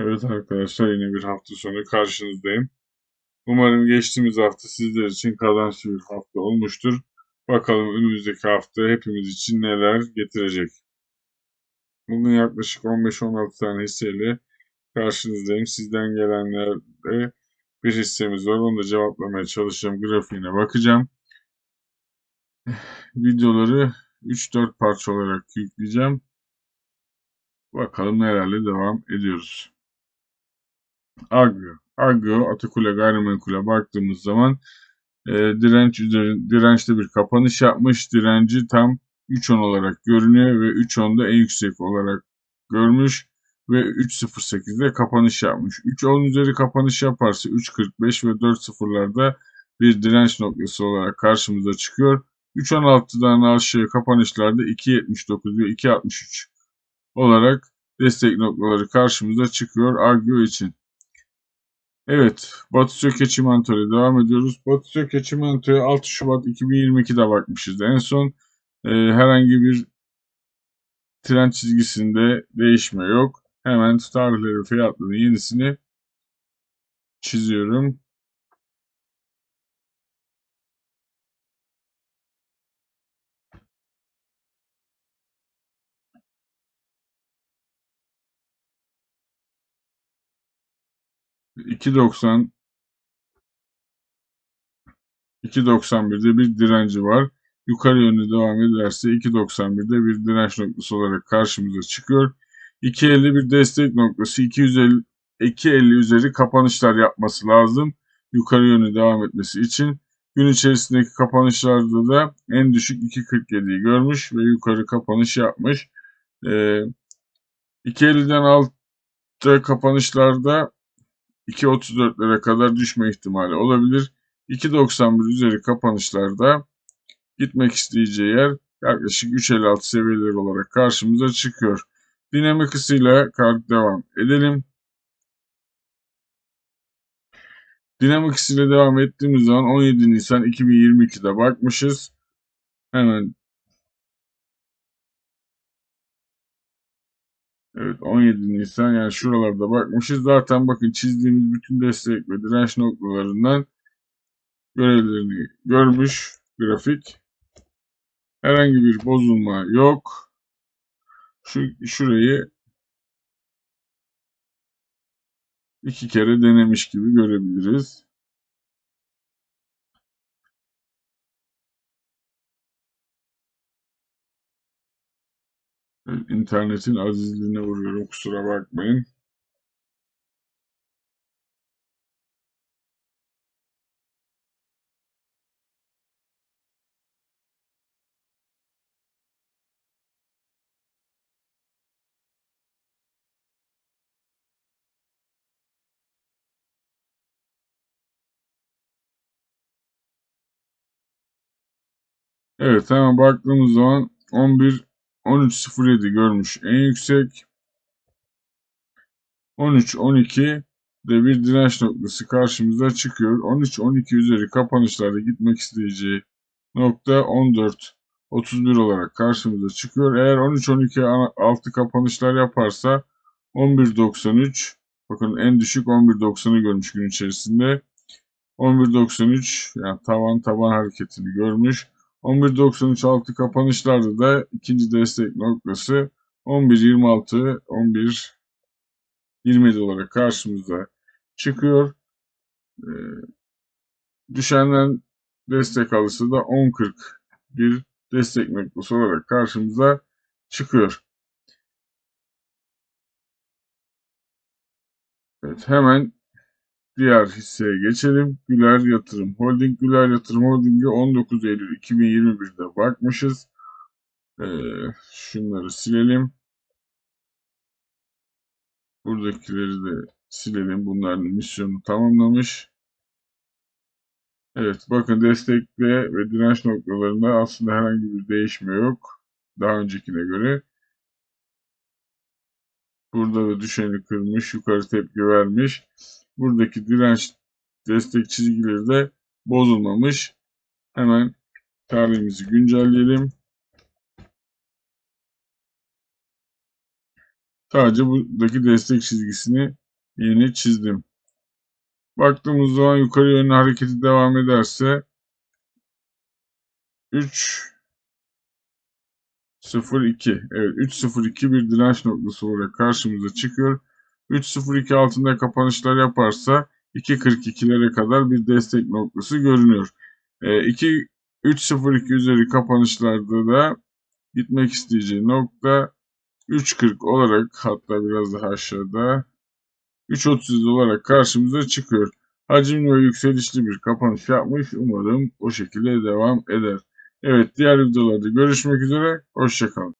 Evet arkadaşlar yine bir hafta sonu karşınızdayım. Umarım geçtiğimiz hafta sizler için kazançlı bir hafta olmuştur. Bakalım önümüzdeki hafta hepimiz için neler getirecek. Bugün yaklaşık 15-16 tane hisseyle karşınızdayım. Sizden gelenlerde bir hissemiz var. Onu da cevaplamaya çalışacağım. Grafiğine bakacağım. Videoları 3-4 parça olarak yükleyeceğim. Bakalım nelerle devam ediyoruz. Agro. Agro Atakule gayrimenkule baktığımız zaman e, direnç üzerinde dirençli bir kapanış yapmış. Direnci tam 3.10 olarak görünüyor ve 3.10'da en yüksek olarak görmüş ve 3.08'de kapanış yapmış. 3.10 üzeri kapanış yaparsa 3.45 ve 4.0'larda bir direnç noktası olarak karşımıza çıkıyor. 3.16'dan aşağı kapanışlarda 2.79 ve 2.63 olarak destek noktaları karşımıza çıkıyor Agro için. Evet, Batı Söke Çimento'ya devam ediyoruz. Batı Söke Çimento'ya 6 Şubat 2022'de bakmışız. En son e, herhangi bir trend çizgisinde değişme yok. Hemen tarihleri fiyatlarının yenisini çiziyorum. İki doksan 2.91'de bir direnci var. Yukarı yönlü devam ederse 2.91'de bir direnç noktası olarak karşımıza çıkıyor. 2.50 bir destek noktası. 250, 2.50 üzeri kapanışlar yapması lazım. Yukarı yönlü devam etmesi için. Gün içerisindeki kapanışlarda da en düşük 2.47'yi görmüş ve yukarı kapanış yapmış. Ee, 2.50'den altta kapanışlarda 2.34'lere kadar düşme ihtimali olabilir. 2.91 üzeri kapanışlarda gitmek isteyeceği yer yaklaşık 3.56 seviyeleri olarak karşımıza çıkıyor. Dinamik kart devam edelim. Dinamik ısıyla devam ettiğimiz zaman 17 Nisan 2022'de bakmışız. Hemen Evet 17 Nisan yani şuralarda bakmışız. Zaten bakın çizdiğimiz bütün destek ve direnç noktalarından görevlerini görmüş grafik. Herhangi bir bozulma yok. Şu şurayı iki kere denemiş gibi görebiliriz. İnternetin azizliğine vuruyorum kusura bakmayın. Evet hemen baktığımız zaman 11 13.07 görmüş en yüksek. 13-12 de bir direnç noktası karşımıza çıkıyor. 13-12 üzeri kapanışlarda gitmek isteyeceği nokta 14 31 olarak karşımıza çıkıyor. Eğer 13-12 altı kapanışlar yaparsa 11.93 bakın en düşük 11.90'ı görmüş gün içerisinde. 11.93 yani tavan taban hareketini görmüş. 11.93 altı kapanışlarda da ikinci destek noktası 11.26 11 27 olarak karşımıza çıkıyor. Ee, düşenden destek alısı da 10.40 bir destek noktası olarak karşımıza çıkıyor. Evet hemen diğer hisseye geçelim. Güler Yatırım Holding. Güler Yatırım Holding'e 19 Eylül 2021'de bakmışız. Ee, şunları silelim. Buradakileri de silelim. Bunların misyonu tamamlamış. Evet bakın destekle ve direnç noktalarında aslında herhangi bir değişme yok. Daha öncekine göre. Burada da düşeni kırmış, yukarı tepki vermiş. Buradaki direnç destek çizgileri de bozulmamış. Hemen tarihimizi güncelleyelim. Sadece buradaki destek çizgisini Yeni çizdim. Baktığımız zaman yukarı yönlü hareketi devam ederse 3 0-2. Evet 3-0-2 bir direnç noktası olarak karşımıza çıkıyor. 3-0-2 altında kapanışlar yaparsa 2.42'lere kadar bir destek noktası görünüyor. E, 2 3.02 üzeri kapanışlarda da gitmek isteyeceği nokta 3.40 olarak hatta biraz daha aşağıda 3.30 olarak karşımıza çıkıyor. Hacimli ve yükselişli bir kapanış yapmış. Umarım o şekilde devam eder. Evet diğer videolarda görüşmek üzere. Hoşçakalın.